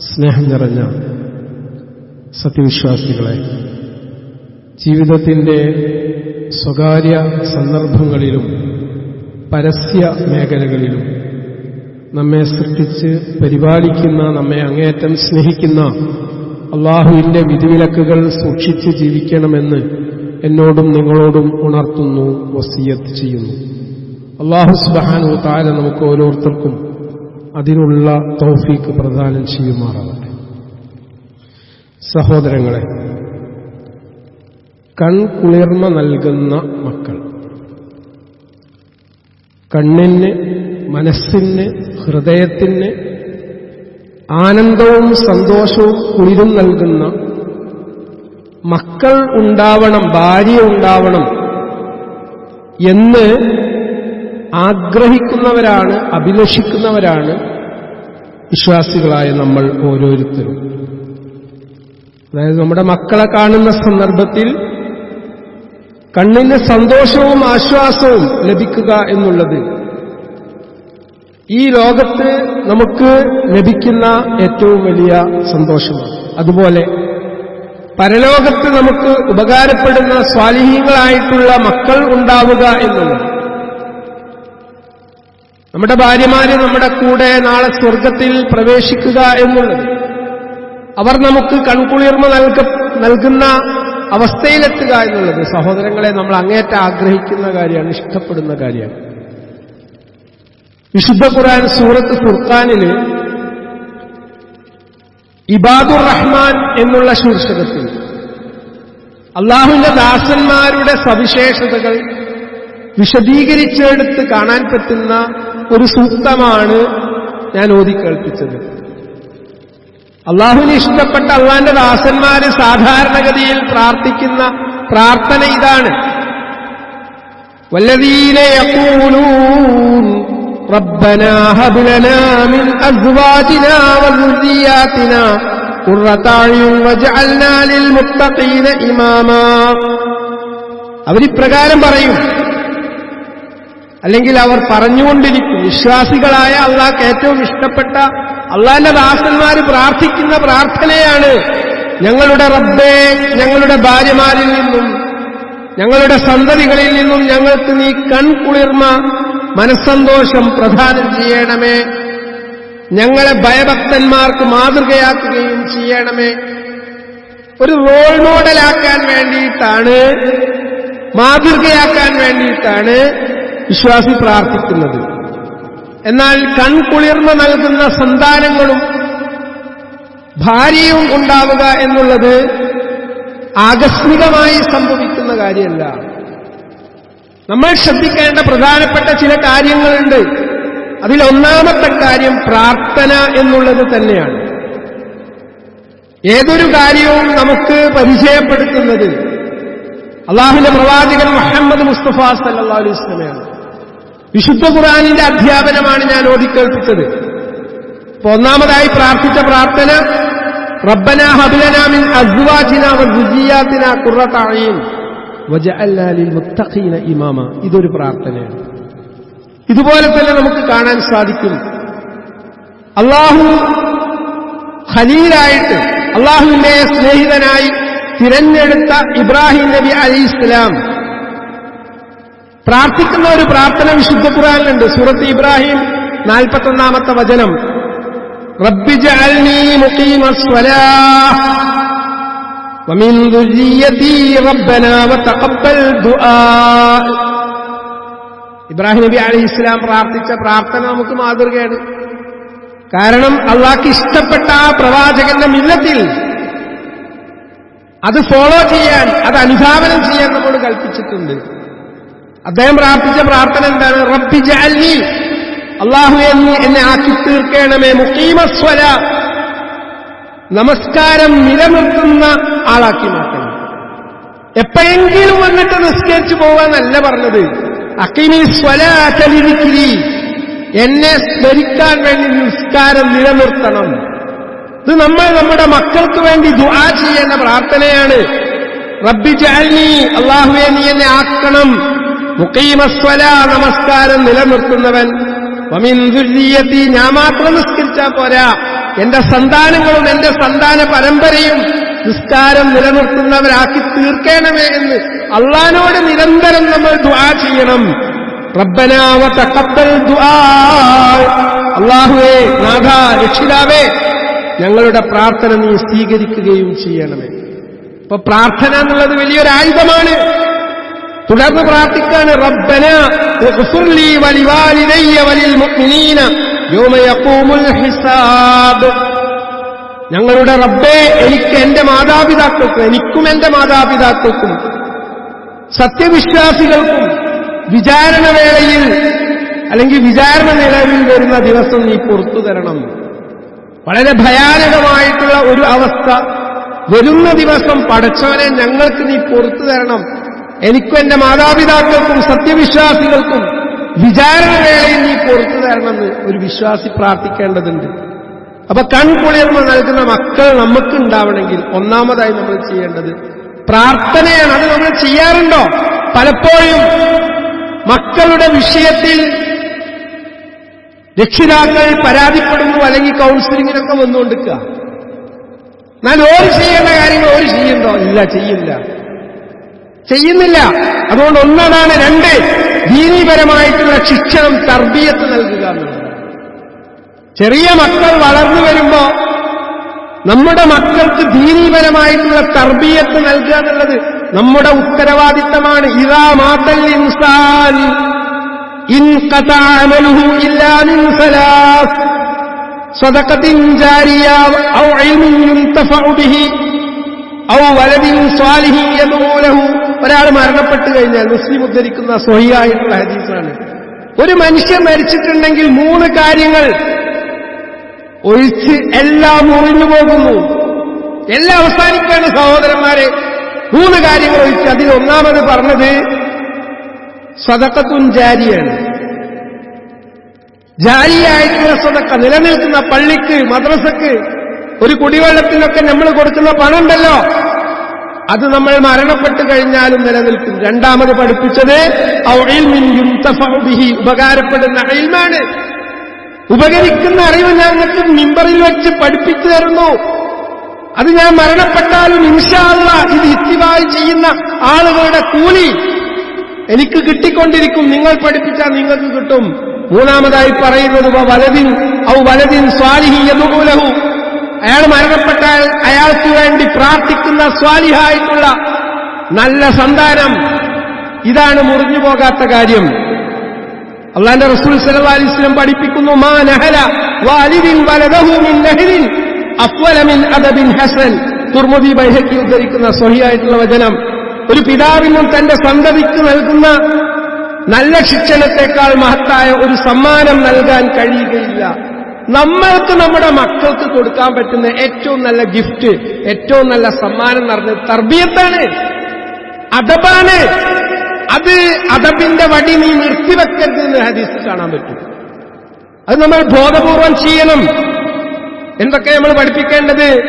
സ്നേഹം നിറഞ്ഞ സത്യവിശ്വാസികളെ ജീവിതത്തിന്റെ സ്വകാര്യ സന്ദർഭങ്ങളിലും പരസ്യ മേഖലകളിലും നമ്മെ സൃഷ്ടിച്ച് പരിപാലിക്കുന്ന നമ്മെ അങ്ങേയറ്റം സ്നേഹിക്കുന്ന അള്ളാഹുവിന്റെ വിധിവിലക്കുകൾ സൂക്ഷിച്ച് ജീവിക്കണമെന്ന് എന്നോടും നിങ്ങളോടും ഉണർത്തുന്നു വസീയത്ത് ചെയ്യുന്നു. അള്ളാഹു സുബാനു താര നമുക്ക് ഓരോരുത്തർക്കും അതിനുള്ള തൗഫീക്ക് പ്രദാനം ചെയ്യുമാറാവട്ടെ. സഹോദരങ്ങളെ കൺകുളിർമ നൽകുന്ന മക്കൾ കണ്ണിന് മനസ്സിന് ഹൃദയത്തിന് ആനന്ദവും സന്തോഷവും കുളിരും നൽകുന്ന മക്കൾ ഉണ്ടാവണം ഭാര്യ ഉണ്ടാവണം എന്ന് ആഗ്രഹിക്കുന്നവരാണ് അഭിലഷിക്കുന്നവരാണ് വിശ്വാസികളായ നമ്മൾ ഓരോരുത്തരും. അതായത് നമ്മുടെ മക്കളെ കാണുന്ന സന്ദർഭത്തിൽ കണ്ണിന് സന്തോഷവും ആശ്വാസവും ലഭിക്കുക എന്നുള്ളത് ഈ ലോകത്ത് നമുക്ക് ലഭിക്കുന്ന ഏറ്റവും വലിയ സന്തോഷമാണ്. അതുപോലെ പരലോകത്ത് നമുക്ക് ഉപകാരപ്പെടുന്ന സ്വാലിഹീങ്ങളായിട്ടുള്ള മക്കൾ ഉണ്ടാവുക എന്നുള്ളത്. നമ്മുടെ ഭാര്യമാര് നമ്മുടെ കൂടെ നാളെ സ്വർഗത്തിൽ പ്രവേശിക്കുക എന്നുള്ളത് അവർ നമുക്ക് കൺകുളിർമ നൽക നൽകുന്ന അവസ്ഥയിലെത്തുക എന്നുള്ളത്. സഹോദരങ്ങളെ നമ്മൾ അങ്ങേറ്റ ആഗ്രഹിക്കുന്ന കാര്യമാണ് ഇഷ്ടപ്പെടുന്ന കാര്യമാണ്. വിശുദ്ധ ഖുർആൻ സൂറത്ത് ഫുർഖാനിൽ ഇബാദുർ റഹ്മാൻ എന്നുള്ള ശീർഷകത്തിൽ അള്ളാഹുവിന്റെ ദാസന്മാരുടെ സവിശേഷതകൾ വിശദീകരിച്ചെടുത്ത് കാണാൻ പറ്റുന്ന ഒരു സൂക്തമാണ് ഞാൻ ഓതി കേൾപ്പിച്ചത് അള്ളാഹുവിന് ഇഷ്ടപ്പെട്ട അള്ളാന്റെ ദാസന്മാര് സാധാരണഗതിയിൽ പ്രാർത്ഥിക്കുന്ന പ്രാർത്ഥന ഇതാണ് വല്ലതീന യഖൂലൂൻ ربنا هب لنا من أزواجنا وذرياتنا قرة أعين واجعلنا للمتقين إماما അവരിപ്രകാരം പറയും അല്ലെങ്കിൽ അവർ പറഞ്ഞുകൊണ്ടിരിക്കും. വിശ്വാസികളായ അള്ളാഹ്ക്ക് ഏറ്റവും ഇഷ്ടപ്പെട്ട അള്ളാഹിന്റെ ദാസന്മാർ പ്രാർത്ഥിക്കുന്ന പ്രാർത്ഥനയാണ് ഞങ്ങളുടെ റബ്ബേ ഞങ്ങളുടെ ഭാര്യമാരിൽ നിന്നും ഞങ്ങളുടെ സന്തതികളിൽ നിന്നും ഞങ്ങൾക്ക് നീ കൺകുളിർമ മനസ്സന്തോഷം പ്രദാനം ചെയ്യണമേ. ഞങ്ങളെ ഭയഭക്തന്മാർക്ക് മാതൃകയാക്കുകയും ചെയ്യണമേ. ഒരു റോൾ മോഡലാക്കാൻ വേണ്ടിയിട്ടാണ് മാതൃകയാക്കാൻ വേണ്ടിയിട്ടാണ് വിശ്വാസി പ്രാർത്ഥിക്കുന്നത്. എന്നാൽ കൺകുളിർമ നൽകുന്ന സന്താനങ്ങളും ഭാര്യയും ഉണ്ടാവുക എന്നുള്ളത് ആകസ്മികമായി സംഭവിക്കുന്ന കാര്യമല്ല. നമ്മൾ ശ്രദ്ധിക്കേണ്ട പ്രധാനപ്പെട്ട ചില കാര്യങ്ങളുണ്ട്. അതിലൊന്നാമത്തെ കാര്യം പ്രാർത്ഥന എന്നുള്ളത് തന്നെയാണ്. ഏതൊരു കാര്യവും നമുക്ക് പരിചയപ്പെടുത്തുന്നത് അള്ളാഹുവിന്റെ പ്രവാചകൻ മുഹമ്മദ് മുസ്തഫ സല്ലാ അലൈഹി സ്വലമയാണ് വിശുദ്ധ ഖുറാനിന്റെ അധ്യാപനമാണ് ഞാൻ ഓടിക്കേൽപ്പിച്ചത് ഒന്നാമതായി പ്രാർത്ഥിച്ച പ്രാർത്ഥന റബ്ബന ഹബിലനാമിൻ അസ്വാജിന വജിയാത്തിന കുറത്താഴയും മുത്തഖീന ഇമാമ. ഇതൊരു പ്രാർത്ഥനയാണ്. ഇതുപോലെ തന്നെ നമുക്ക് കാണാൻ സാധിക്കും. അള്ളാഹു ഖലീലായിട്ട് അള്ളാഹുവിന്റെ സ്നേഹിതനായി തിരഞ്ഞെടുത്ത ഇബ്രാഹിം നബി അലി ഇസ്ലാം പ്രാർത്ഥിക്കുന്ന ഒരു പ്രാർത്ഥന വിശുദ്ധ ഖുറാനിലുണ്ട് സൂറത്ത് ഇബ്രാഹിം നാൽപ്പത്തൊന്നാമത്തെ വചനം. ഇബ്രാഹിം നബി അലി ഇസ്ലാം പ്രാർത്ഥിച്ച പ്രാർത്ഥന നമുക്ക് മാതൃകയാണ്. കാരണം അള്ളാഹ്ക്ക് ഇഷ്ടപ്പെട്ട ആ പ്രവാചകന്റെ മില്ലത്തിൽ അത് ഫോളോ ചെയ്യാൻ അത് അനുധാവനം ചെയ്യാൻ നമ്മോട് കൽപ്പിച്ചിട്ടുണ്ട്. അദ്ദേഹം പ്രാർത്ഥിച്ച പ്രാർത്ഥന എന്താണ്? റബ്ബി ജഅൽനി. അള്ളാഹു എന്നെ ആക്കി തീർക്കണമേ. മുഖീമസ്വര നമസ്കാരം നിലനിർത്തുന്ന ആളാക്കി മാറ്റണം. എപ്പോഴെങ്കിലും വന്നിട്ട് നിസ്കരിച്ചു പോവാന്നല്ല പറഞ്ഞത്. അക്കിമി സ്വലാചലിരിക്കിരി എന്നെ സ്മരിക്കാൻ വേണ്ടി നിസ്കാരം നിലനിർത്തണം. ഇത് നമ്മൾ നമ്മുടെ മക്കൾക്ക് വേണ്ടി ദുആ ചെയ്യേണ്ട പ്രാർത്ഥനയാണ്. റബ്ബി ജാൽനി അള്ളാഹുവെ നീ എന്നെ ആക്കണം. മുഖീമസ്വല നമസ്കാരം നിലനിർത്തുന്നവൻ. വമിൻ ദുര്രിയത്തി ഞാൻ മാത്രം നിസ്കരിച്ചാൽ പോരാ. എന്റെ സന്താനങ്ങളും എന്റെ സന്താന പരമ്പരയും നിസ്കാരം നിലനിർത്തുന്നവരാക്കി തീർക്കണമേ എന്ന് അള്ളഹാനോട് നിരന്തരം നമ്മൾ ദുആ ചെയ്യണം. റബ്ബനാവ തക്കബൽ ദുആ. അള്ളാഹുവേ നാഥ രക്ഷിതാവേ ഞങ്ങളുടെ പ്രാർത്ഥന നീ സ്വീകരിക്കുകയും ചെയ്യണമേ. അപ്പൊ പ്രാർത്ഥന എന്നുള്ളത് വലിയൊരു ആയുധമാണ് തുടർന്ന് പ്രാർത്ഥിക്കാണ് റബ്ബന ഞങ്ങളുടെ റബ്ബെ എനിക്ക് എന്റെ മാതാപിതാക്കൾക്കും എനിക്കും എന്റെ മാതാപിതാക്കൾക്കും സത്യവിശ്വാസികൾക്കും വിചാരണ വേളയിൽ അല്ലെങ്കിൽ വിചാരണ നിലവിൽ വരുന്ന ദിവസം നീ പുറത്തു തരണം. വളരെ ഭയാനകമായിട്ടുള്ള ഒരു അവസ്ഥ. വരുന്ന ദിവസം പടച്ചവനെ ഞങ്ങൾക്ക് നീ പുറത്തു തരണം. എനിക്കും എന്റെ മാതാപിതാക്കൾക്കും സത്യവിശ്വാസികൾക്കും വിചാരണ വേളയിൽ നീ പുറത്തു തരണമെന്ന് ഒരു വിശ്വാസി പ്രാർത്ഥിക്കേണ്ടതുണ്ട്. അപ്പൊ കൺകുളിർമ നൽകുന്ന മക്കൾ നമുക്ക് ഉണ്ടാവണമെങ്കിൽ ഒന്നാമതായി നമ്മൾ ചെയ്യേണ്ടത് പ്രാർത്ഥനയാണ്. അത് നമ്മൾ ചെയ്യാറുണ്ടോ? പലപ്പോഴും മക്കളുടെ വിഷയത്തിൽ രക്ഷിതാക്കൾ പരാതിപ്പെടുന്നു അല്ലെങ്കിൽ കൗൺസിലിങ്ങിനൊക്കെ വന്നുകൊണ്ടിരിക്കുക. എന്നാൽ ഓര് ചെയ്യേണ്ട കാര്യങ്ങൾ ഓര് ചെയ്യുന്നുണ്ടോ? ഇല്ല ചെയ്യില്ല. ചെയ്യുന്നില്ല അതുകൊണ്ട് ഒന്നതാണ് രണ്ട് ദീനീപരമായിട്ടുള്ള ശിക്ഷണം തർബീയത്ത് നൽകുക എന്നുള്ളത് ചെറിയ മക്കൾ വളർന്നു വരുമ്പോ നമ്മുടെ മക്കൾക്ക് ദീനീപരമായിട്ടുള്ള തർബീയത്ത് നൽകുക എന്നുള്ളത് നമ്മുടെ ഉത്തരവാദിത്തമാണ് ഇതാ മാതൽ ഇൻസാൻ ഇൻ അമലുഹു ഇല്ലാ മിൻ സലാസ് صدقة جارية أو علم ينتفع به ഔ വലതിൻ സ്വാലിഹി യദൂലഹു ഒരാൾ മരണപ്പെട്ടു കഴിഞ്ഞാൽ മുസ്ലിം ഉദ്ധരിക്കുന്ന സ്വഹിയായിട്ടുള്ള ഹദീസാണ്. ഒരു മനുഷ്യൻ മരിച്ചിട്ടുണ്ടെങ്കിൽ മൂന്ന് കാര്യങ്ങൾ ഒഴിച്ച് എല്ലാം ഒഴിഞ്ഞു പോകുന്നു. എല്ലാം അവസാനിക്കുകയാണ് സഹോദരന്മാരെ. മൂന്ന് കാര്യങ്ങൾ ഒഴിച്ച് അതിൽ ഒന്നാമത് പറഞ്ഞത് സദക്കത്തുൻ ജാരിയാണ്. ജാരിയായിട്ടുള്ള സ്വതക്ക നിലനിൽക്കുന്ന പള്ളിക്ക് മദ്രസക്ക് ഒരു കുടിവെള്ളത്തിനൊക്കെ നമ്മൾ കൊടുക്കുന്ന പണമുണ്ടല്ലോ. അത് നമ്മൾ മരണപ്പെട്ടു കഴിഞ്ഞാലും നിലനിൽക്കും. രണ്ടാമത് പഠിപ്പിച്ചത് ഉപകാരപ്പെടുന്ന അയിൽമാണ് ഉപകരിക്കുന്ന അറിവ് ഞങ്ങൾക്ക് മിമ്പറിൽ വെച്ച് പഠിപ്പിച്ചു തരുന്നു. അത് ഞാൻ മരണപ്പെട്ടാലും ഇൻഷാള്ള ഇത് ഇത്തിവായി ചെയ്യുന്ന ആളുകളുടെ കൂലി എനിക്ക് കിട്ടിക്കൊണ്ടിരിക്കും. നിങ്ങൾ പഠിപ്പിച്ചാൽ നിങ്ങൾക്ക് കിട്ടും. മൂന്നാമതായി പറയുന്നത് വലതിൻ ഔ വലതിൻ സ്വാലിഹി എന്നുകൂലഹു അയാൾ മരണപ്പെട്ടാൽ അയാൾക്ക് വേണ്ടി പ്രാർത്ഥിക്കുന്ന സ്വാലിഹായിട്ടുള്ള നല്ല സന്താനം. ഇതാണ് മുറിഞ്ഞു പോകാത്ത കാര്യം. അള്ളാന്റെ റസൂൽ വസല്ലം പഠിപ്പിക്കുന്നു മാ നഹല വാലിദിൻ വലദഹു മിൻ അഫ്വലമിൻ അഫ്വല മിൻ അദബിൻ ഹസൻ. തുർമുദി ബൈഹക്കി ഉദ്ധരിക്കുന്ന സ്വഹിയായിട്ടുള്ള വചനം. ഒരു പിതാവിനും തന്റെ സന്തതിക്ക് നൽകുന്ന നല്ല ശിക്ഷണത്തെക്കാൾ മഹത്തായ ഒരു സമ്മാനം നൽകാൻ കഴിയുകയില്ല. നമ്മൾക്ക് നമ്മുടെ മക്കൾക്ക് കൊടുക്കാൻ പറ്റുന്ന ഏറ്റവും നല്ല ഗിഫ്റ്റ് ഏറ്റവും നല്ല സമ്മാനം എന്ന് തർബീയത്താണ്. അദബാണ്. അത് അദബിന്റെ വടി നീ നിർത്തിവെക്കരുത് എന്ന് ഹദീസ് കാണാൻ പറ്റും. അത് നമ്മൾ ബോധപൂർവം ചെയ്യണം. എന്തൊക്കെ നമ്മൾ പഠിപ്പിക്കേണ്ടത്?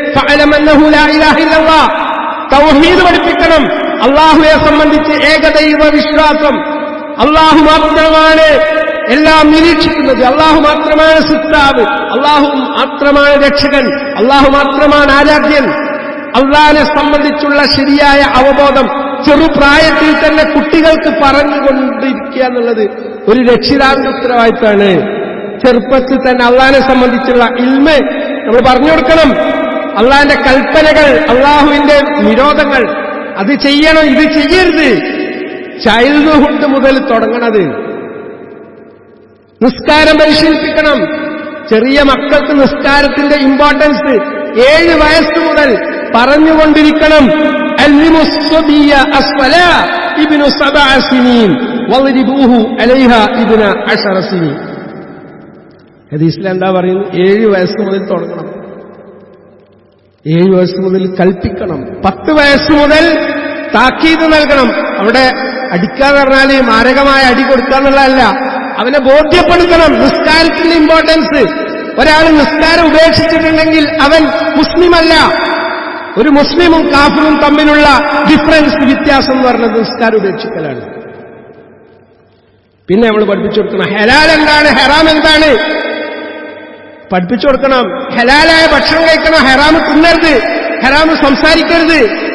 തൗഹീദ് പഠിപ്പിക്കണം. അള്ളാഹുവെ സംബന്ധിച്ച് ഏകദൈവ വിശ്വാസം അള്ളാഹു മാത്രമാണ് എല്ലാം നിരീക്ഷിക്കുന്നത് അള്ളാഹു മാത്രമാണ് സിത്താവ് അള്ളാഹു മാത്രമാണ് രക്ഷകൻ അള്ളാഹു മാത്രമാണ് ആരാധ്യൻ. അള്ളാഹിനെ സംബന്ധിച്ചുള്ള ശരിയായ അവബോധം ചെറുപ്രായത്തിൽ തന്നെ കുട്ടികൾക്ക് പറഞ്ഞുകൊണ്ടിരിക്കുക എന്നുള്ളത് ഒരു രക്ഷിതാവിന്റെ ചെറുപ്പത്തിൽ തന്നെ അള്ളാഹിനെ സംബന്ധിച്ചുള്ള ഇൽമ് നമ്മൾ പറഞ്ഞു കൊടുക്കണം. അള്ളാഹിന്റെ കൽപ്പനകൾ അള്ളാഹുവിന്റെ നിരോധങ്ങൾ അത് ചെയ്യണം ഇത് ചെയ്യരുത്. ചൈൽഡ്ഹുഡ് മുതൽ തുടങ്ങണത്. നിസ്കാരം പരിശീലിപ്പിക്കണം. ചെറിയ മക്കൾക്ക് നിസ്കാരത്തിന്റെ ഇമ്പോർട്ടൻസ് ഏഴ് വയസ്സ് മുതൽ പറഞ്ഞുകൊണ്ടിരിക്കണം. ഹദീസിൽ എന്താ പറയുന്നത് ഏഴ് വയസ്സ് മുതൽ തുടങ്ങണം. ഏഴ് വയസ്സ് മുതൽ കൽപ്പിക്കണം. പത്ത് വയസ്സ് മുതൽ താക്കീത് നൽകണം. അവിടെ അടിക്കാന്ന് പറഞ്ഞാൽ മാരകമായ അടി കൊടുക്കുക എന്നുള്ളതല്ല അവനെ ബോധ്യപ്പെടുത്തണം. നിസ്കാരത്തിന്റെ ഇമ്പോർട്ടൻസ് ഒരാൾ നിസ്കാരം ഉപേക്ഷിച്ചിട്ടുണ്ടെങ്കിൽ അവൻ മുസ്ലിമല്ല. ഒരു മുസ്ലിമും കാഫിറും തമ്മിലുള്ള ഡിഫറൻസ് വ്യത്യാസം എന്ന് പറഞ്ഞത് നിസ്കാരം ഉപേക്ഷിക്കലാണ്. പിന്നെ നമ്മൾ പഠിപ്പിച്ചു കൊടുക്കണം. ഹെലാൽ എന്താണ്? ഹെറാം എന്താണ്? പഠിപ്പിച്ചു കൊടുക്കണം. ഹലാലായ ഭക്ഷണം കഴിക്കണം. ഹെറാം തിന്നരുത്. ഹെറാം സംസാരിക്കരുത്.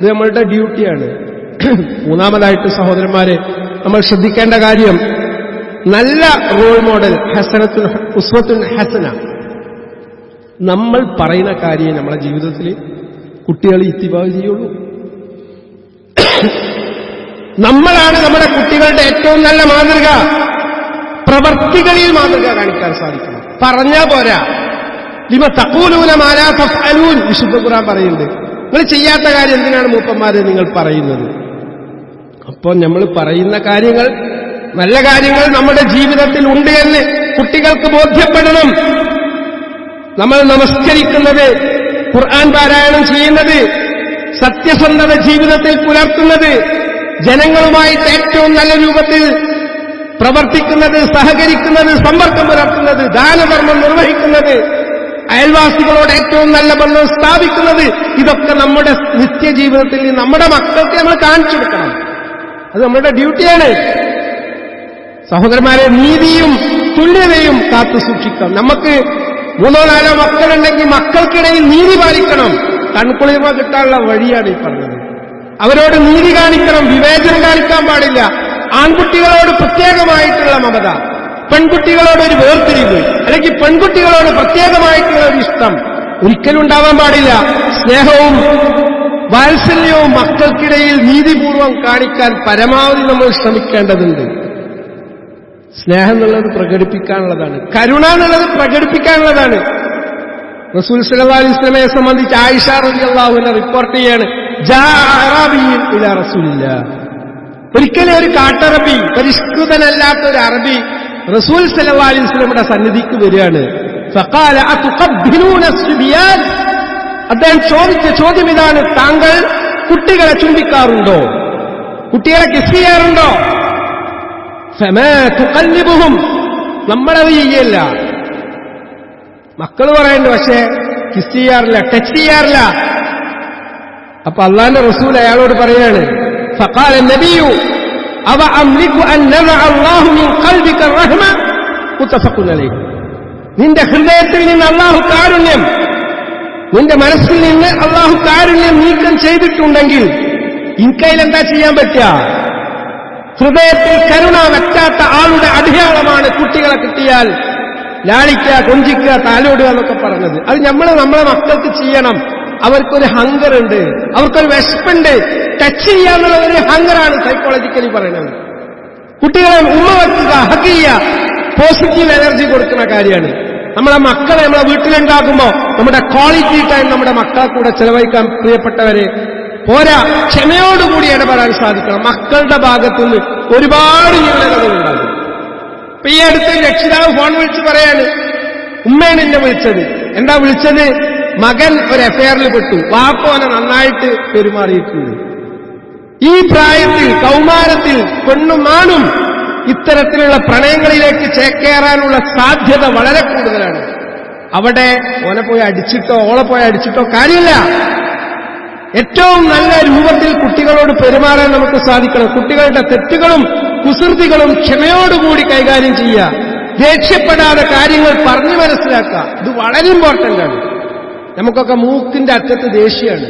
ഇത് നമ്മളുടെ ഡ്യൂട്ടിയാണ് മൂന്നാമതായിട്ട് സഹോദരന്മാരെ നമ്മൾ ശ്രദ്ധിക്കേണ്ട കാര്യം നല്ല റോൾ മോഡൽ ഹസനത്തുൽ ഉസ്വത്തുൽ ഹസന. നമ്മൾ പറയുന്ന കാര്യം നമ്മളെ ജീവിതത്തിൽ കുട്ടികൾ ഇത്തിബാവ് ചെയ്യുള്ളൂ. നമ്മളാണ് നമ്മുടെ കുട്ടികളുടെ ഏറ്റവും നല്ല മാതൃക. പ്രവർത്തികളിൽ മാതൃക കാണിക്കാൻ സാധിക്കണം പറഞ്ഞാ പോരാ. ലിമ തക്കൂലൂന മാലാ തഫ്അലൂൻ. വിശുദ്ധ കുറാൻ പറയുന്നുണ്ട്. നിങ്ങൾ ചെയ്യാത്ത കാര്യം എന്തിനാണ് മൂപ്പന്മാരെ നിങ്ങൾ പറയുന്നത്? അപ്പോൾ നമ്മൾ പറയുന്ന കാര്യങ്ങൾ നല്ല കാര്യങ്ങൾ നമ്മുടെ ജീവിതത്തിൽ ഉണ്ട് എന്ന് കുട്ടികൾക്ക് ബോധ്യപ്പെടണം. നമ്മൾ നമസ്കരിക്കുന്നത് ഖുർആൻ പാരായണം ചെയ്യുന്നത് സത്യസന്ധത ജീവിതത്തിൽ പുലർത്തുന്നത് ജനങ്ങളുമായിട്ട് ഏറ്റവും നല്ല രൂപത്തിൽ പ്രവർത്തിക്കുന്നത് സഹകരിക്കുന്നത് സമ്പർക്കം പുലർത്തുന്നത് ദാനധർമ്മം നിർവഹിക്കുന്നത് അയൽവാസികളോട് ഏറ്റവും നല്ല ബന്ധം സ്ഥാപിക്കുന്നത് ഇതൊക്കെ നമ്മുടെ നിത്യജീവിതത്തിൽ നമ്മുടെ മക്കൾക്ക് നമ്മൾ കാണിച്ചു കൊടുക്കണം. അത് നമ്മുടെ ഡ്യൂട്ടിയാണ്. സഹോദരന്മാരെ നീതിയും തുല്യതയും കാത്തു സൂക്ഷിക്കാം നമുക്ക് മൂന്നോ നാലോ മക്കളുണ്ടെങ്കിൽ മക്കൾക്കിടയിൽ നീതി പാലിക്കണം. കൺകുളിമ കിട്ടാനുള്ള വഴിയാണ് ഈ പറഞ്ഞത്. അവരോട് നീതി കാണിക്കണം വിവേചനം കാണിക്കാൻ പാടില്ല. ആൺകുട്ടികളോട് പ്രത്യേകമായിട്ടുള്ള മമത. പെൺകുട്ടികളോട് ഒരു വേർതിരിവ്. അല്ലെങ്കിൽ പെൺകുട്ടികളോട് പ്രത്യേകമായിട്ടുള്ള ഒരു ഇഷ്ടം. ഒരിക്കലും ഉണ്ടാവാൻ പാടില്ല. സ്നേഹവും വാത്സല്യവും മക്കൾക്കിടയിൽ നീതിപൂർവം കാണിക്കാൻ പരമാവധി നമ്മൾ ശ്രമിക്കേണ്ടതുണ്ട്. സ്നേഹം എന്നുള്ളത് പ്രകടിപ്പിക്കാനുള്ളതാണ്. കരുണ എന്നുള്ളത് പ്രകടിപ്പിക്കാനുള്ളതാണ്. റസൂൽ സല്ലാ അലൈഹി വസല്ലമയെ സംബന്ധിച്ച് ആയിഷ റളിയല്ലാഹുവിനെ റിപ്പോർട്ട് ചെയ്യാണ്. ഒരിക്കലും ഒരു കാട്ടറബി പരിഷ്കൃതനല്ലാത്ത ഒരു അറബി റസൂൽ സല്ലാ അലൈഹി വസല്ലമയുടെ സന്നിധിക്ക് വരികയാണ്. അദ്ദേഹം ചോദിച്ച ചോദ്യം ഇതാണ് താങ്കൾ കുട്ടികളെ ചുംബിക്കാറുണ്ടോ? കുട്ടികളെ കിസ് ചെയ്യാറുണ്ടോ? ഫമാ തുഖല്ലിബുഹും. നമ്മളത് ചെയ്യല്ല. മക്കൾ പറയുന്നുണ്ട് പക്ഷേ കിസ് ചെയ്യാറില്ല ടച്ച് ചെയ്യാറില്ല. അപ്പൊ അള്ളാന്റെ റസൂൽ അയാളോട് പറയാണ് ഫഖാല നബിയു അവ അൻ അല്ലാഹു മിൻ ഖൽബിക നിന്റെ ഹൃദയത്തിൽ നിന്ന് അള്ളാഹു കാരുണ്യം നിന്റെ മനസ്സിൽ നിന്ന് അള്ളാഹു കാരുണ്യം നീക്കം ചെയ്തിട്ടുണ്ടെങ്കിൽ ഇൻകയിൽ എന്താ ചെയ്യാൻ പറ്റുക? ഹൃദയത്തിൽ കരുണ വെക്കാത്ത ആളുടെ അടയാളമാണ് കുട്ടികളെ കിട്ടിയാൽ ലാളിക്കുക കൊഞ്ചിക്കുക താലോടുക എന്നൊക്കെ പറഞ്ഞത്. അത് നമ്മൾ നമ്മളെ മക്കൾക്ക് ചെയ്യണം. അവർക്കൊരു ഹങ്കർ ഉണ്ട് അവർക്കൊരു വിശപ്പുണ്ട്. ടച്ച് ചെയ്യാന്നുള്ള ഒരു ഹങ്കറാണ് സൈക്കോളജിക്കലി പറയുന്നത്. കുട്ടികളെ ഉമ്മ വെക്കുക ഹക്ക് ചെയ്യുക പോസിറ്റീവ് എനർജി കൊടുക്കുന്ന കാര്യമാണ്. നമ്മളെ മക്കളെ നമ്മളെ വീട്ടിലുണ്ടാക്കുമ്പോൾ നമ്മുടെ ക്വാളിറ്റി ടൈം നമ്മുടെ മക്കളെ കൂടെ ചെലവഴിക്കാൻ പ്രിയപ്പെട്ടവരെ പോരാ ക്ഷമയോടുകൂടി ഇടപെടാൻ സാധിക്കണം. മക്കളുടെ ഭാഗത്തുനിന്ന് ഒരുപാട് ന്യൂനതകളുണ്ടാകും ഇപ്പൊ ഈ അടുത്ത് രക്ഷിതാവ് ഫോൺ വിളിച്ച് പറയാണ് ഉമ്മയാണ് എന്നെ വിളിച്ചത്. എന്താ വിളിച്ചത്? മകൻ ഒരു എഫ്ഐആറിൽ പെട്ടു. വാപ്പോനെ നന്നായിട്ട് പെരുമാറിയിട്ടുണ്ട്. ഈ പ്രായത്തിൽ കൗമാരത്തിൽ പെണ്ണും ആണും ഇത്തരത്തിലുള്ള പ്രണയങ്ങളിലേക്ക് ചേക്കേറാനുള്ള സാധ്യത വളരെ കൂടുതലാണ്. അവിടെ ഓനെ പോയി അടിച്ചിട്ടോ ഓളെ പോയി അടിച്ചിട്ടോ കാര്യമില്ല. ഏറ്റവും നല്ല രൂപത്തിൽ കുട്ടികളോട് പെരുമാറാൻ നമുക്ക് സാധിക്കണം. കുട്ടികളുടെ തെറ്റുകളും കുസൃതികളും ക്ഷമയോടുകൂടി കൈകാര്യം ചെയ്യുക. ദേഷ്യപ്പെടാതെ കാര്യങ്ങൾ പറഞ്ഞു മനസ്സിലാക്കുക. ഇത് വളരെ ഇമ്പോർട്ടന്റ് ആണ്. നമുക്കൊക്കെ മൂക്കിന്റെ അറ്റത്ത് ദേഷ്യമാണ്.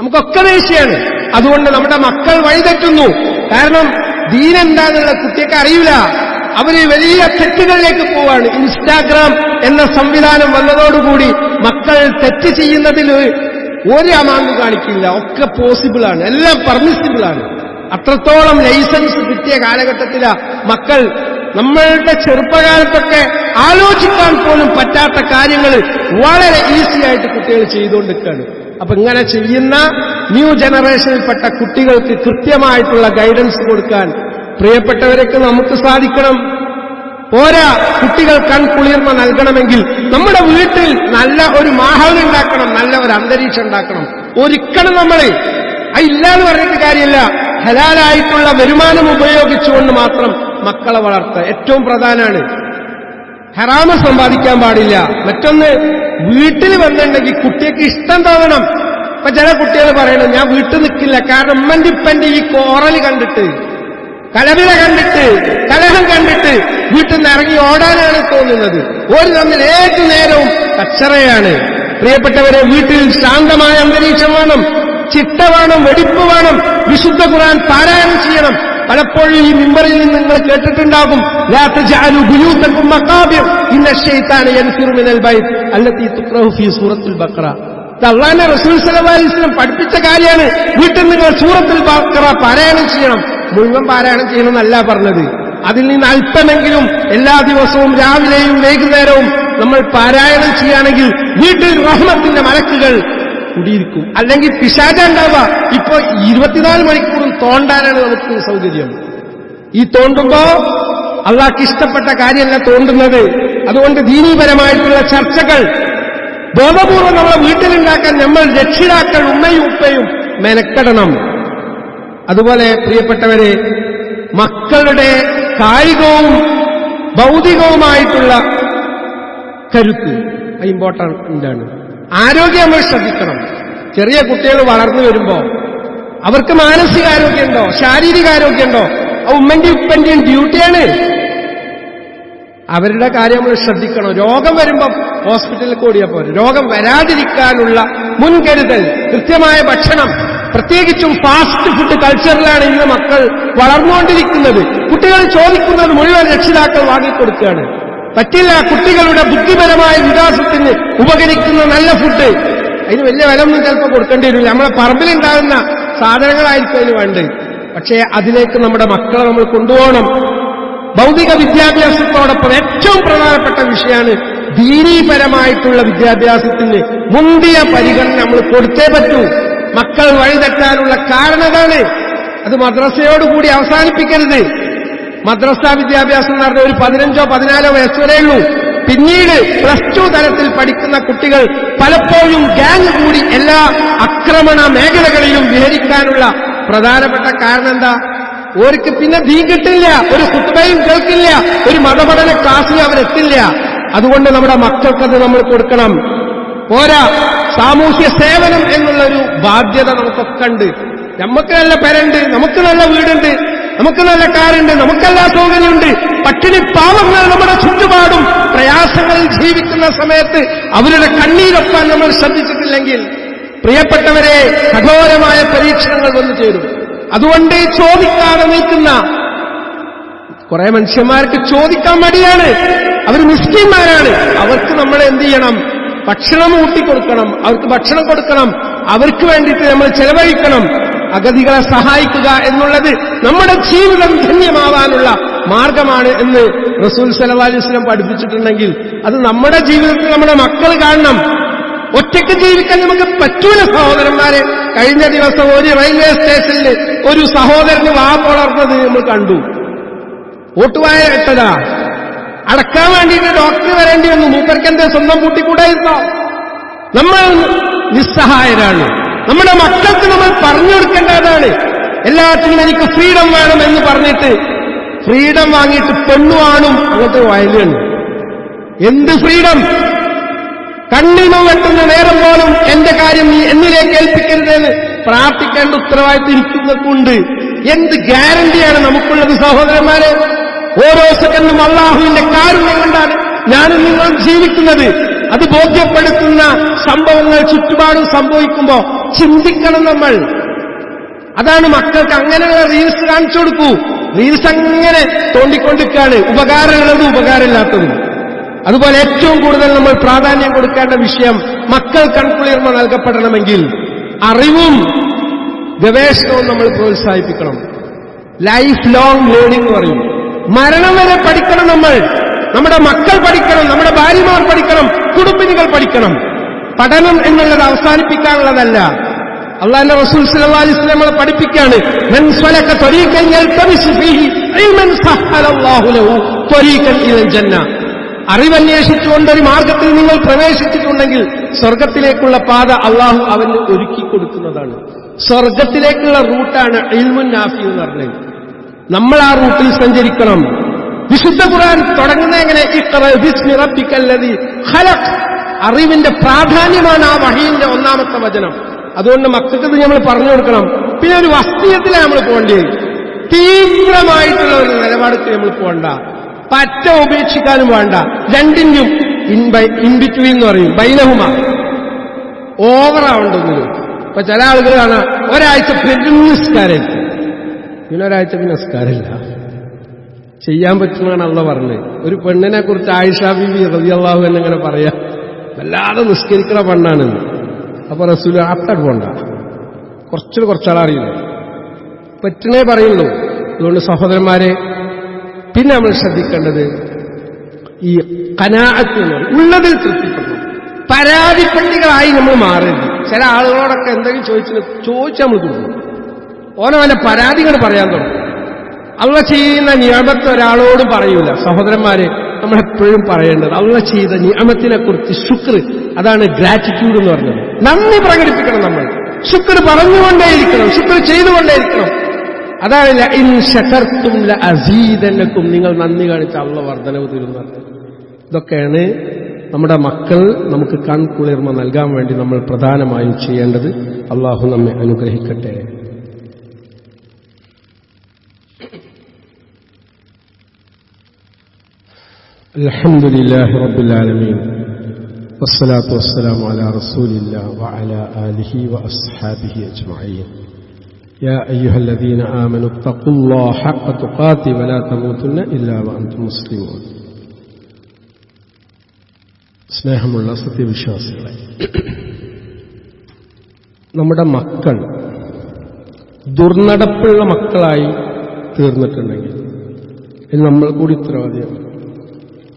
നമുക്കൊക്കെ ദേഷ്യമാണ്. അതുകൊണ്ട് നമ്മുടെ മക്കൾ വഴിതെറ്റുന്നു. കാരണം ദീനെന്താന്നുള്ള കുട്ടിയൊക്കെ അറിയില്ല. അവർ വലിയ തെറ്റുകളിലേക്ക് പോവാണ്. ഇൻസ്റ്റാഗ്രാം എന്ന സംവിധാനം വന്നതോടുകൂടി മക്കൾ തെറ്റ് ചെയ്യുന്നതിൽ ഒരു അമാന്ത് കാണിക്കില്ല. ഒക്കെ പോസിബിൾ ആണ്. എല്ലാം പെർമിസിബിൾ ആണ്. അത്രത്തോളം ലൈസൻസ് കിട്ടിയ കാലഘട്ടത്തിലാ മക്കൾ നമ്മളുടെ ചെറുപ്പകാലത്തൊക്കെ ആലോചിക്കാൻ പോലും പറ്റാത്ത കാര്യങ്ങൾ വളരെ ഈസി ആയിട്ട് കുട്ടികൾ ചെയ്തുകൊണ്ടിരിക്കുകയാണ്. അപ്പൊ ഇങ്ങനെ ചെയ്യുന്ന ന്യൂ ജനറേഷനിൽപ്പെട്ട കുട്ടികൾക്ക് കൃത്യമായിട്ടുള്ള ഗൈഡൻസ് കൊടുക്കാൻ പ്രിയപ്പെട്ടവരൊക്കെ നമുക്ക് സാധിക്കണം. പോരാ കുട്ടികൾ കൺകുളിർമ നൽകണമെങ്കിൽ നമ്മുടെ വീട്ടിൽ നല്ല ഒരു ഉണ്ടാക്കണം നല്ല ഒരു അന്തരീക്ഷം ഉണ്ടാക്കണം. ഒരിക്കലും നമ്മൾ ഇല്ല എന്ന് പറഞ്ഞിട്ട് കാര്യമില്ല. ഹലാലായിട്ടുള്ള വരുമാനം ഉപയോഗിച്ചുകൊണ്ട് മാത്രം മക്കളെ വളർത്തുക. ഏറ്റവും പ്രധാനമാണ് ഹറാമ സമ്പാദിക്കാൻ പാടില്ല. മറ്റൊന്ന് വീട്ടിൽ വന്നിട്ടുണ്ടെങ്കിൽ കുട്ടിക്ക് ഇഷ്ടം തോന്നണം. ഇപ്പൊ ചില കുട്ടികൾ പറയണം ഞാൻ വീട്ടിൽ നിൽക്കില്ല. കാരണം ഉമ്മന്റെ ഇപ്പന്റെ ഈ കോറൽ കണ്ടിട്ട് കലവില കണ്ടിട്ട് കലഹം കണ്ടിട്ട് വീട്ടിൽ നിന്ന് ഇറങ്ങി ഓടാനാണ് തോന്നുന്നത്. ഒരു തമ്മിൽ ഏതു നേരവും കച്ചറയാണ്. പ്രിയപ്പെട്ടവരെ വീട്ടിൽ ശാന്തമായ അന്തരീക്ഷം വേണം ചിട്ട വേണം വെടിപ്പ് വേണം വിശുദ്ധ ഖുർആൻ പാരായണം ചെയ്യണം. പലപ്പോഴും ഈ മിമ്പറിൽ നിന്ന് നിങ്ങൾ കേട്ടിട്ടുണ്ടാകും. അള്ളാന്റെ റസൂൽ സലഹ് അലിസ്ലം പഠിപ്പിച്ച കാര്യമാണ്. വീട്ടിൽ നിങ്ങൾ സൂറത്തുൽ ബഖറ പാരായണം ചെയ്യണം. മുഴുവൻ പാരായണം ചെയ്യണമെന്നല്ല പറഞ്ഞത്. അതിൽ നിന്ന് അല്പമെങ്കിലും എല്ലാ ദിവസവും രാവിലെയും വൈകുന്നേരവും നമ്മൾ പാരായണം ചെയ്യുകയാണെങ്കിൽ വീട്ടിൽ റഹ്മത്തിന്റെ മലക്കുകൾ കുടിയിരിക്കും. അല്ലെങ്കിൽ പിശാച ഉണ്ടാവുക. ഇപ്പൊ ഇരുപത്തിനാല് മണിക്കൂറും തോണ്ടാനാണ് നമുക്ക് സൗകര്യം. ഈ തോണ്ടുമ്പോ അള്ളാഹ്ക്ക് ഇഷ്ടപ്പെട്ട കാര്യമല്ല തോണ്ടുന്നത്. അതുകൊണ്ട് ദീനീപരമായിട്ടുള്ള ചർച്ചകൾ ബോധപൂർവം നമ്മളെ വീട്ടിലുണ്ടാക്കാൻ നമ്മൾ രക്ഷിതാക്കൾ ഉമ്മയും ഉപ്പയും മെനക്കെടണം. അതുപോലെ പ്രിയപ്പെട്ടവരെ മക്കളുടെ കായികവും ഭൗതികവുമായിട്ടുള്ള കരുത്ത് ഇമ്പോർട്ടന്റ് ആണ്. ആരോഗ്യം നമ്മൾ ശ്രദ്ധിക്കണം. ചെറിയ കുട്ടികൾ വളർന്നു വരുമ്പോ അവർക്ക് മാനസികാരോഗ്യമുണ്ടോ? ശാരീരികാരോഗ്യമുണ്ടോ? ഉമ്മന്റെയും ഉപ്പന്റെയും ഡ്യൂട്ടിയാണ് അവരുടെ കാര്യം നമ്മൾ ശ്രദ്ധിക്കണം. രോഗം വരുമ്പോൾ ഹോസ്പിറ്റലിൽ കൂടിയാൽ പോരെ. രോഗം വരാതിരിക്കാനുള്ള മുൻകരുതൽ കൃത്യമായ ഭക്ഷണം പ്രത്യേകിച്ചും ഫാസ്റ്റ് ഫുഡ് കൾച്ചറിലാണ് ഇന്ന് മക്കൾ വളർന്നുകൊണ്ടിരിക്കുന്നത്. കുട്ടികൾ ചോദിക്കുന്നത് മുഴുവൻ രക്ഷിതാക്കൾ വാങ്ങിക്കൊടുക്കുകയാണ്. പറ്റില്ല കുട്ടികളുടെ ബുദ്ധിപരമായ വികാസത്തിന് ഉപകരിക്കുന്ന നല്ല ഫുഡ് അതിന് വലിയ വില ഒന്നും ചിലപ്പോൾ കൊടുക്കേണ്ടി വരില്ല. നമ്മളെ പറമ്പിലുണ്ടാകുന്ന സാധനങ്ങളായിരിക്കും അതിന് വേണ്ടത്. പക്ഷേ അതിലേക്ക് നമ്മുടെ മക്കളെ നമ്മൾ കൊണ്ടുപോകണം. ഭൗതിക വിദ്യാഭ്യാസത്തോടൊപ്പം ഏറ്റവും പ്രധാനപ്പെട്ട വിഷയമാണ് ദീനീപരമായിട്ടുള്ള വിദ്യാഭ്യാസത്തിന് മുന്തിയ പരിഗണന നമ്മൾ കൊടുത്തേ പറ്റൂ. മക്കൾ വഴിതെറ്റാനുള്ള കാരണതാണ് അത് മദ്രസയോടുകൂടി അവസാനിപ്പിക്കരുത്. മദ്രസ വിദ്യാഭ്യാസം പറഞ്ഞ ഒരു പതിനഞ്ചോ പതിനാലോ വയസ്സ് വരെയുള്ളൂ പിന്നീട് പ്ലസ് ടു തലത്തിൽ പഠിക്കുന്ന കുട്ടികൾ പലപ്പോഴും ഗ്യാങ് കൂടി എല്ലാ ആക്രമണ മേഖലകളിലും വിഹരിക്കാനുള്ള പ്രധാനപ്പെട്ട കാരണം എന്താ? ഓർക്ക് പിന്നെ ദീ കിട്ടില്ല ഒരു കുത്തുബയും കേൾക്കില്ല ഒരു മതപഠന ക്ലാസ്സിൽ അവരെത്തില്ല. അതുകൊണ്ട് നമ്മുടെ മക്കൾക്കത് നമ്മൾ കൊടുക്കണം. പോരാ സാമൂഹ്യ സേവനം എന്നുള്ള ഒരു ബാധ്യത നമുക്കൊക്കെ ഉണ്ട്. നമുക്ക് നല്ല പെരണ്ട് നമുക്ക് നല്ല വീടുണ്ട് നമുക്ക് നല്ല കാറുണ്ട് നമുക്കെല്ലാ സൗകര്യമുണ്ട്. പട്ടിണി പാവങ്ങൾ നമ്മുടെ ചുറ്റുപാടും പ്രയാസങ്ങളിൽ ജീവിക്കുന്ന സമയത്ത് അവരുടെ കണ്ണീരൊപ്പാൻ നമ്മൾ ശ്രദ്ധിച്ചിട്ടില്ലെങ്കിൽ പ്രിയപ്പെട്ടവരെ കഠോരമായ പരീക്ഷണങ്ങൾ വന്നു ചേരും. അതുകൊണ്ട് ചോദിക്കാതെ നിൽക്കുന്ന കുറെ മനുഷ്യന്മാർക്ക് ചോദിക്കാൻ മടിയാണ്. അവർ മിസ്കിന്മാരാണ് അവർക്ക് നമ്മൾ എന്ത് ചെയ്യണം? ഭക്ഷണം ഊട്ടിക്കൊടുക്കണം. അവർക്ക് ഭക്ഷണം കൊടുക്കണം. അവർക്ക് വേണ്ടിയിട്ട് നമ്മൾ ചെലവഴിക്കണം. അഗതികളെ സഹായിക്കുക എന്നുള്ളത് നമ്മുടെ ജീവിതം ധന്യമാവാനുള്ള മാർഗമാണ് എന്ന് റസൂൽ സലവാലിസ്ലം പഠിപ്പിച്ചിട്ടുണ്ടെങ്കിൽ അത് നമ്മുടെ ജീവിതത്തിൽ നമ്മുടെ മക്കൾ കാണണം. ഒറ്റയ്ക്ക് ജീവിക്കാൻ നമുക്ക് പറ്റൂല സഹോദരന്മാരെ. കഴിഞ്ഞ ദിവസം ഒരു റെയിൽവേ സ്റ്റേഷനിൽ ഒരു സഹോദരന് വാ പുളർന്നത് നമ്മൾ കണ്ടു. ഓട്ടുവായ ഇട്ടതാ. അടക്കാൻ വേണ്ടിയിട്ട് ഡോക്ടർ വരേണ്ടി വന്നു. മൂപ്പർക്കെന്തേ സ്വന്തം കൂട്ടിക്കൂടായിരുന്നോ നമ്മൾ നിസ്സഹായരാണ്. നമ്മുടെ മക്കൾക്ക് നമ്മൾ പറഞ്ഞു കൊടുക്കേണ്ടതാണ്. എല്ലാത്തിനും എനിക്ക് ഫ്രീഡം വേണം എന്ന് പറഞ്ഞിട്ട് ഫ്രീഡം വാങ്ങിയിട്ട് പെണ്ണുവാണും അങ്ങനത്തെ വയലുണ്ട്. എന്ത് ഫ്രീഡം? കണ്ണിനും വെട്ടുന്ന നേരം പോലും എന്റെ കാര്യം നീ എന്നിലേക്ക് ഏൽപ്പിക്കരുതെന്ന് പ്രാർത്ഥിക്കേണ്ട ഉത്തരവാദിത്വം ഇരിക്കുന്നതുകൊണ്ട് എന്ത് ഗ്യാരണ്ടിയാണ് നമുക്കുള്ളത് സഹോദരന്മാരെ? ഓരോ സെക്കൻഡും അള്ളാഹുവിന്റെ കാരുണ്യം കൊണ്ടാണ് ഞാനും നിങ്ങൾ ജീവിക്കുന്നത്. അത് ബോധ്യപ്പെടുത്തുന്ന സംഭവങ്ങൾ ചുറ്റുപാടും സംഭവിക്കുമ്പോ ചിന്തിക്കണം നമ്മൾ. അതാണ് മക്കൾക്ക് അങ്ങനെയുള്ള റീൽസ് കാണിച്ചു കൊടുക്കൂ. റീൽസ് അങ്ങനെ തോണ്ടിക്കൊണ്ടിരിക്കുകയാണ്. ഉപകാരമുള്ളതും ഉപകാരമില്ലാത്തതും. അതുപോലെ ഏറ്റവും കൂടുതൽ നമ്മൾ പ്രാധാന്യം കൊടുക്കേണ്ട വിഷയം മക്കൾ കൺകുളിർമ നൽകപ്പെടണമെങ്കിൽ അറിവും ഗവേഷണവും നമ്മൾ പ്രോത്സാഹിപ്പിക്കണം. ലൈഫ് ലോങ് ലേണിംഗ് പറയും. മരണം വരെ പഠിക്കണം നമ്മൾ. നമ്മുടെ മക്കൾ പഠിക്കണം നമ്മുടെ ഭാര്യമാർ പഠിക്കണം കുടുംബിനികൾ പഠിക്കണം. പഠനം എന്നുള്ളത് അവസാനിപ്പിക്കാനുള്ളതല്ല. അള്ളാന്റെ റസൂൽ ലഹു ത്വരീഖൻ ജന്ന. അറിവന്വേഷിച്ചുകൊണ്ട് ഒരു മാർഗത്തിൽ നിങ്ങൾ പ്രവേശിച്ചിട്ടുണ്ടെങ്കിൽ സ്വർഗത്തിലേക്കുള്ള പാത അള്ളാഹു അവന് ഒരുക്കി കൊടുക്കുന്നതാണ് സ്വർഗത്തിലേക്കുള്ള റൂട്ടാണ് ഇൽമുൻ നാഫി എന്ന് പറഞ്ഞത്. നമ്മൾ ആ റൂട്ടിൽ സഞ്ചരിക്കണം. വിശുദ്ധ ഖുർആൻ തുടങ്ങുന്ന എങ്ങനെ? അറിവിന്റെ പ്രാധാന്യമാണ് ആ വഹീന്റെ ഒന്നാമത്തെ വചനം. അതുകൊണ്ട് മക്കൾക്ക് നമ്മൾ പറഞ്ഞു കൊടുക്കണം. പിന്നെ ഒരു വസ്തീയത്തിലെ നമ്മൾ പോകേണ്ടത് തീവ്രമായിട്ടുള്ള ഒരു നിലപാടത്തിൽ നമ്മൾ പോകണ്ട. പറ്റ ഉപേക്ഷിക്കാനും വേണ്ട. രണ്ടിന്റെയും ഇൻ ബിറ്റ്വീൻ എന്ന് പറയും. ബൈനഹുമ. ഓവറാവണ്ടെങ്കിലും ഇപ്പൊ ചില ആളുകൾ കാണാം ഒരാഴ്ച പെരും നിസ്കാരമായിരിക്കും പിന്നെ ഒരാഴ്ച പിന്നെ നിസ്കാരമില്ല. ചെയ്യാൻ പറ്റുന്നതാണ് അള്ള പറഞ്ഞത് ഒരു പെണ്ണിനെ കുറിച്ച് ആയിഷാ ബിബി അള്ളാഹു എന്നിങ്ങനെ പറയാ. വല്ലാതെ നിസ്കരിക്കണ പെണ്ണാണെന്ന് അപ്പൊ റസൂൽ അത്തട് പോണ്ട. കുറച്ചൊരു കുറച്ചാളറിയില്ല പറ്റണേ പറയുള്ളൂ. അതുകൊണ്ട് സഹോദരന്മാരെ പിന്നെ നമ്മൾ ശ്രദ്ധിക്കേണ്ടത് ഈ കനാഹത്തിൽ ഉള്ളതിൽ തൃപ്തിപ്പെടണം പരാതിപ്പെട്ടികളായി നമ്മൾ മാറരുത്. ചില ആളുകളോടൊക്കെ എന്തെങ്കിലും ചോദിച്ചു ചോദിച്ചാൽ നമ്മൾ കൊടുക്കും വല്ല പരാതികൾ പറയാൻ തുടങ്ങും. അള്ള ചെയ്യുന്ന നിയമത്ത് ഒരാളോട് പറയൂല. സഹോദരന്മാരെ നമ്മളെപ്പോഴും പറയേണ്ടത് അള്ള ചെയ്ത നിയമത്തിനെ കുറിച്ച് ശുക്ർ അതാണ് ഗ്രാറ്റിറ്റ്യൂഡ് എന്ന് പറഞ്ഞത്. നന്ദി പ്രകടിപ്പിക്കണം നമ്മൾ. ശുക്ർ പറഞ്ഞുകൊണ്ടേയിരിക്കണം ശുക്ർ ചെയ്തുകൊണ്ടേയിരിക്കണം. അതാണ് ഇൻ ശകർത്തും അസീതനക്കും നിങ്ങൾ നന്ദി കാണിച്ച അള്ള വർധനവ് തീരുന്ന ഇതൊക്കെയാണ് നമ്മുടെ മക്കൾ നമുക്ക് കൺകുളിർമ നൽകാൻ വേണ്ടി നമ്മൾ പ്രധാനമായും ചെയ്യേണ്ടത്. അള്ളാഹു നമ്മെ അനുഗ്രഹിക്കട്ടെ. الحمد لله رب العالمين والصلاة والسلام على رسول الله وعلى آله وأصحابه أجمعين يا أيها الذين آمنوا اتقوا الله حق تقاته ولا تموتن إلا وأنتم مسلمون സ്നേഹമുള്ള സത്യവിശ്വാസികളെ നമ്മുടെ മക്കൾ ദുർനടപ്പുള്ള മക്കളായി തീർന്നിട്ടുണ്ടെങ്കിൽ ഇത് നമ്മൾ കൂടി ഉത്തരവാദിയാണ്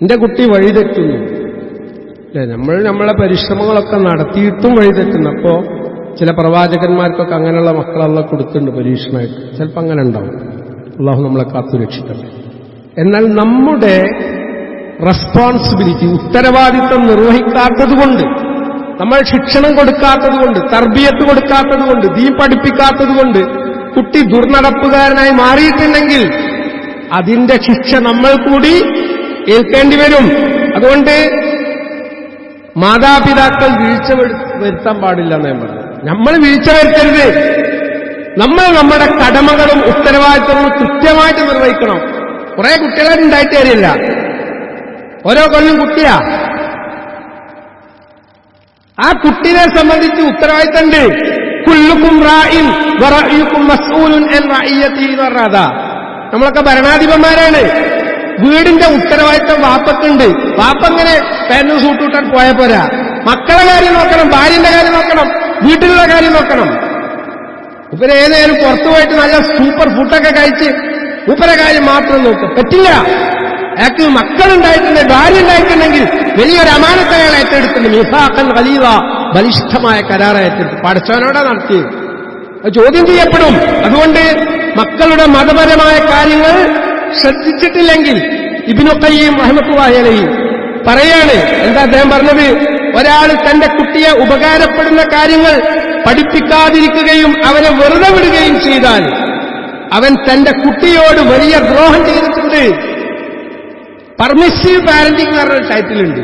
എന്റെ കുട്ടി വഴിതെറ്റുന്നു. അല്ലെ? നമ്മൾ നമ്മളെ പരിശ്രമങ്ങളൊക്കെ നടത്തിയിട്ടും വഴിതെറ്റുന്നു. അപ്പോ ചില പ്രവാചകന്മാർക്കൊക്കെ അങ്ങനെയുള്ള മക്കളെല്ലാം കൊടുക്കുന്നുണ്ട് പരീക്ഷണമായിട്ട് ചിലപ്പോൾ അങ്ങനെ ഉണ്ടാവും. അള്ളാഹു നമ്മളെ കാത്തു രക്ഷിക്കട്ടെ. എന്നാൽ നമ്മുടെ റെസ്പോൺസിബിലിറ്റി ഉത്തരവാദിത്വം നിർവഹിക്കാത്തതുകൊണ്ട് നമ്മൾ ശിക്ഷണം കൊടുക്കാത്തതുകൊണ്ട് തർബിയത്ത് കൊടുക്കാത്തതുകൊണ്ട് ദീ പഠിപ്പിക്കാത്തതുകൊണ്ട് കുട്ടി ദുർനടപ്പുകാരനായി മാറിയിട്ടുണ്ടെങ്കിൽ അതിന്റെ ശിക്ഷ നമ്മൾ കൂടി ഏൽക്കേണ്ടി വരും. അതുകൊണ്ട് മാതാപിതാക്കൾ വീഴ്ച വരുത്താൻ പാടില്ല എന്ന് ഞാൻ പറഞ്ഞു നമ്മൾ വീഴ്ച വരുത്തരുത്. നമ്മൾ നമ്മുടെ കടമകളും ഉത്തരവാദിത്വങ്ങളും കൃത്യമായിട്ട് നിർവഹിക്കണം. കുറെ കുട്ടികളുണ്ടായിട്ട് കാര്യമില്ല. ഓരോ കൊല്ലം കുട്ടിയാ. ആ കുട്ടിനെ സംബന്ധിച്ച് ഉത്തരവാദിത്തമുണ്ട്. കുല്ലുക്കും റായിൻ നമ്മളൊക്കെ ഭരണാധിപന്മാരാണ്. വീടിന്റെ ഉത്തരവാദിത്തം വാപ്പക്കുണ്ട്. വാപ്പ ഇങ്ങനെ പാന്റും സൂട്ടൂട്ടാൻ പോയ പോരാ. മക്കളെ കാര്യം നോക്കണം ഭാര്യന്റെ കാര്യം നോക്കണം വീട്ടിലുള്ള കാര്യം നോക്കണം. ഇവരെ ഏതായാലും പുറത്തു പോയിട്ട് നല്ല സൂപ്പർ ഫുഡൊക്കെ കഴിച്ച് മൂപ്പരെ കാര്യം മാത്രം നോക്കും. പറ്റില്ല. അയാൾക്ക് മക്കളുണ്ടായിട്ടുണ്ട് ഭാര്യ ഉണ്ടായിട്ടുണ്ടെങ്കിൽ വലിയൊരു അമാനത്തെ അയാൾ ഏറ്റെടുത്തിട്ടുണ്ട്. മിസാഖൻ വലിയ ബലിഷ്ഠമായ കരാർ ഏറ്റെടുത്തു. പഠിച്ചവനോടെ നടത്തി ചോദ്യം ചെയ്യപ്പെടും. അതുകൊണ്ട് മക്കളുടെ മതപരമായ കാര്യങ്ങൾ ശ്രദ്ധിച്ചിട്ടില്ലെങ്കിൽ ഇബിനൊക്കയും റഹ്മത്തുവാഹലയും പറയാണ് എന്താ അദ്ദേഹം പറഞ്ഞത്? ഒരാൾ തന്റെ കുട്ടിയെ ഉപകാരപ്പെടുന്ന കാര്യങ്ങൾ പഠിപ്പിക്കാതിരിക്കുകയും അവനെ വെറുതെ വിടുകയും ചെയ്താൽ അവൻ തന്റെ കുട്ടിയോട് വലിയ ദ്രോഹം ചെയ്തിട്ടുണ്ട്. പെർമിസീവ് പാരന്റിംഗ് എന്ന് പറഞ്ഞൊരു ടൈറ്റിലുണ്ട്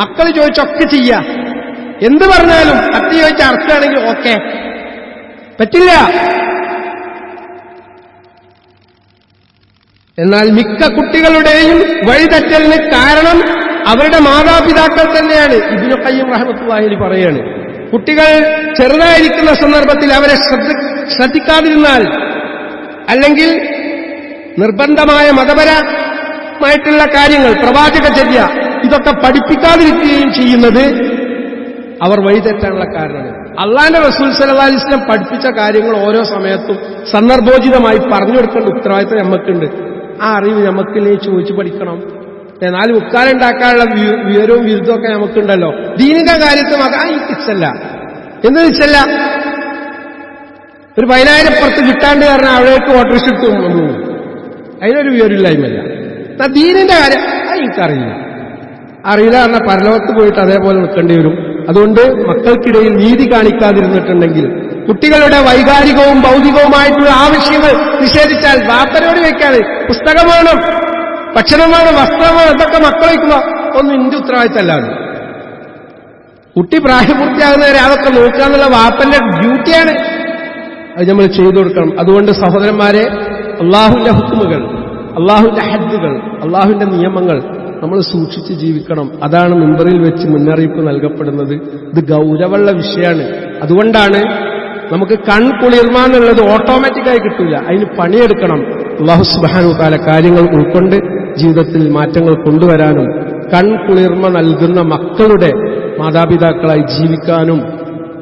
മക്കൾ ചോദിച്ചൊക്കെ ചെയ്യാ. എന്ത് പറഞ്ഞാലും കത്തി ചോദിച്ച അർത്ഥമാണെങ്കിൽ ഓക്കെ. പറ്റില്ല. എന്നാൽ മിക്ക കുട്ടികളുടെയും വഴിതെറ്റലിന് കാരണം അവരുടെ മാതാപിതാക്കൾ തന്നെയാണ്. ഇതിനു കയ്യും റഹമത്തുവാഹിനി പറയാണ് കുട്ടികൾ ചെറുതായിരിക്കുന്ന സന്ദർഭത്തിൽ അവരെ ശ്രദ്ധ ശ്രദ്ധിക്കാതിരുന്നാൽ അല്ലെങ്കിൽ നിർബന്ധമായ മതപരമായിട്ടുള്ള കാര്യങ്ങൾ പ്രവാചകചര്യ ഇതൊക്കെ പഠിപ്പിക്കാതിരിക്കുകയും ചെയ്യുന്നത് അവർ വഴിതെറ്റാനുള്ള കാരണമാണ്. അള്ളാന്റെ റസൂൽ സല്ലാ പഠിപ്പിച്ച കാര്യങ്ങൾ ഓരോ സമയത്തും സന്ദർഭോചിതമായി പറഞ്ഞു കൊടുക്കേണ്ട ഉത്തരവാദിത്തം ആ അറിവ് നമുക്കില്ലേ ചോദിച്ചു പഠിക്കണം. എന്നാലും നാല് മുക്കാലം ഉണ്ടാക്കാനുള്ള വി- വിവരവും വിരുദ്ധമൊക്കെ നമുക്കുണ്ടല്ലോ. ദീനിന്റെ കാര്യത്തിൽ അത് ആ എന്ന് വെച്ചല്ല ഒരു പതിനായിരം പുറത്ത് കിട്ടാണ്ട് കാരണം അവിടേക്ക് ഓട്ടോറിക്ഷ എടുത്ത് അതിനൊരു വിവരമില്ലായ്മല്ല എന്നാ ദീനിന്റെ കാര്യം അത് എനിക്കറിയില്ല. അറിയില്ല പറഞ്ഞ പരലോകത്ത് പോയിട്ട് അതേപോലെ നിൽക്കേണ്ടി വരും. അതുകൊണ്ട് മക്കൾക്കിടയിൽ നീതി കാണിക്കാതിരുന്നിട്ടുണ്ടെങ്കിൽ കുട്ടികളുടെ വൈകാരികവും ഭൗതികവുമായിട്ടുള്ള ആവശ്യങ്ങൾ നിഷേധിച്ചാൽ വാപ്പനോട് വയ്ക്കാതെ പുസ്തകം വേണം ഭക്ഷണം വേണം വസ്ത്രം വേണം ഇതൊക്കെ മക്കൾ വയ്ക്കുക. ഒന്നും ഇന്ത്യ ഉത്തരവാദിത്തല്ലാതെ കുട്ടി പ്രായപൂർത്തിയാകുന്നവരെ അതൊക്കെ നോക്കുക എന്നുള്ള വാപ്പന്റെ ഡ്യൂട്ടിയാണ്. അത് നമ്മൾ ചെയ്തു കൊടുക്കണം. അതുകൊണ്ട് സഹോദരന്മാരെ അള്ളാഹുവിന്റെ ഹുക്കുമുകൾ അള്ളാഹുവിന്റെ ഹദ്ദുകൾ അള്ളാഹുവിന്റെ നിയമങ്ങൾ നമ്മൾ സൂക്ഷിച്ച് ജീവിക്കണം. അതാണ് മുമ്പറിൽ വെച്ച് മുന്നറിയിപ്പ് നൽകപ്പെടുന്നത്. ഇത് ഗൗരവമുള്ള വിഷയമാണ്. അതുകൊണ്ടാണ് നമുക്ക് കൺകുളിർമ എന്നുള്ളത് ഓട്ടോമാറ്റിക്കായി കിട്ടില്ല അതിന് പണിയെടുക്കണം. അള്ളാഹു സുബാനു കാല കാര്യങ്ങൾ ഉൾക്കൊണ്ട് ജീവിതത്തിൽ മാറ്റങ്ങൾ കൊണ്ടുവരാനും കൺകുളിർമ നൽകുന്ന മക്കളുടെ മാതാപിതാക്കളായി ജീവിക്കാനും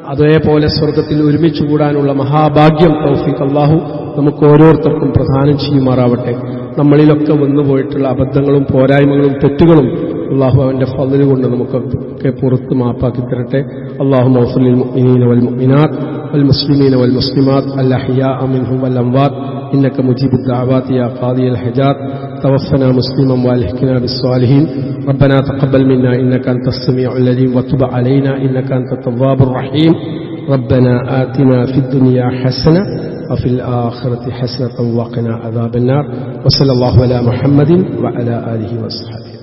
അതേപോലെ സ്വർഗത്തിൽ ഒരുമിച്ച് കൂടാനുള്ള മഹാഭാഗ്യം തൗഫീഖ് അള്ളാഹു നമുക്ക് ഓരോരുത്തർക്കും പ്രധാനം ചെയ്യുമാറാവട്ടെ. നമ്മളിലൊക്കെ വന്നുപോയിട്ടുള്ള അബദ്ധങ്ങളും പോരായ്മകളും തെറ്റുകളും اللهم അവൻ്റെ فضل കൊണ്ട് നമുക്കൊക്കെ كبرت ما തരട്ടെ. ترتة اللهم മുഅ്മിനീന വൽ والمؤمنات والمسلمين والمسلمات الأحياء منهم والأموات إنك مجيب الدعوات يا قاضي الحجات توفنا مسلما والحقنا بالصالحين ربنا تقبل منا إنك أنت السميع الذي وتب علينا إنك أنت التواب الرحيم ربنا آتنا في الدنيا حسنة وفي الآخرة حسنة وقنا عذاب النار وصلى الله على محمد وعلى آله وصحبه